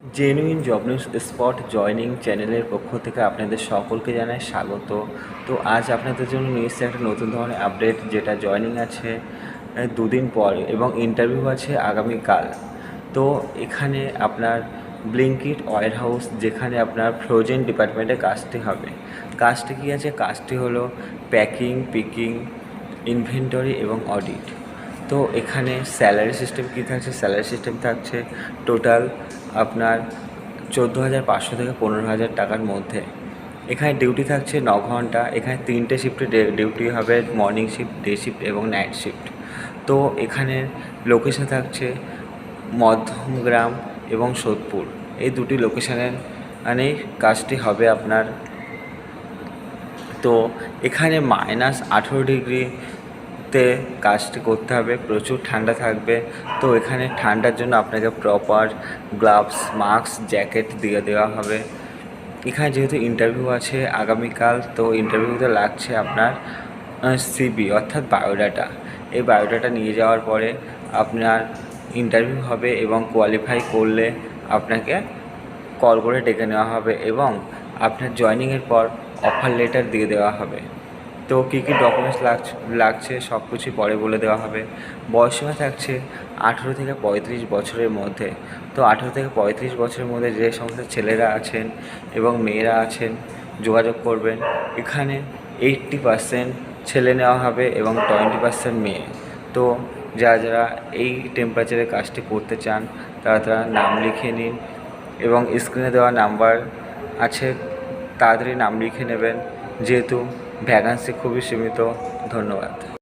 Genuine job news spot joining চ্যানেলের পক্ষ থেকে আপনাদের সকলকে জানাই স্বাগত। তো আজ আপনাদের জন্য নিয়ে এসেছে একটা নতুন ধরনের আপডেট যেটা জয়নিং আছে দুদিন পর এবং ইন্টারভিউ আছে আগামীকাল। তো এখানে আপনার ব্লিঙ্কিট ওয়ার হাউস যেখানে আপনার ফ্রোজেন ডিপার্টমেন্টে কাজটি হবে। কাজটি কী আছে? কাজটি হলো প্যাকিং পিকিং ইনভেন্টরি এবং অডিট তো এখানে স্যালারি সিস্টেম কী থাকছে? স্যালারি সিস্টেম থাকছে টোটাল আপনার চোদ্দ হাজার পাঁচশো থেকে পনেরো হাজার টাকার মধ্যে। এখানে ডিউটি থাকছে ন ঘণ্টা, এখানে তিনটে শিফটে ডিউটি হবে মর্নিং শিফট ডে শিফট এবং নাইট শিফট তো এখানে লোকেশন থাকছে মধ্যমগ্রাম এবং সোদপুর। এই দুটি লোকেশনের মানে কাজটি হবে আপনার। তো এখানে মাইনাস আঠেরো ডিগ্রিতে কাজটি করতে হবে, প্রচুর ঠান্ডা থাকবে। তো এখানে ঠান্ডার জন্য আপনাকে প্রপার গ্লাভস মাস্ক জ্যাকেট দিয়ে দেওয়া হবে। এখানে যেহেতু ইন্টারভিউ আছে আগামীকাল, তো ইন্টারভিউতে লাগছে আপনার সিবি অর্থাৎ বায়োডাটা এই বায়োডাটা নিয়ে যাওয়ার পরে আপনার ইন্টারভিউ হবে এবং কোয়ালিফাই করলে আপনাকে কল করে ডেকে নেওয়া হবে এবং আপনার জয়েনিংয়ের পর অফার লেটার দিয়ে দেওয়া হবে। তো কী কী ডকুমেন্টস লাগছে লাগছে সব কিছুই পরে বলে দেওয়া হবে। বয়সসীমা থাকছে আঠেরো থেকে পঁয়ত্রিশ বছরের মধ্যে। তো আঠেরো থেকে পঁয়ত্রিশ বছরের মধ্যে যে সমস্ত ছেলেরা আছেন এবং মেয়েরা আছেন, যোগাযোগ করবেন, এখানে এইট্টি পার্সেন্ট ছেলে নেওয়া হবে এবং টোয়েন্টি পার্সেন্ট মেয়ে। তো যারা যারা এই টেম্পারেচারে কাজটি করতে চান, তারা তারা নাম লিখে নিন এবং স্ক্রিনে দেওয়া নাম্বার আছে, তাড়াতাড়ি নাম লিখে নেবেন। যেহেতু ভ্যাকান্সি খুবই সীমিত ধন্যবাদ।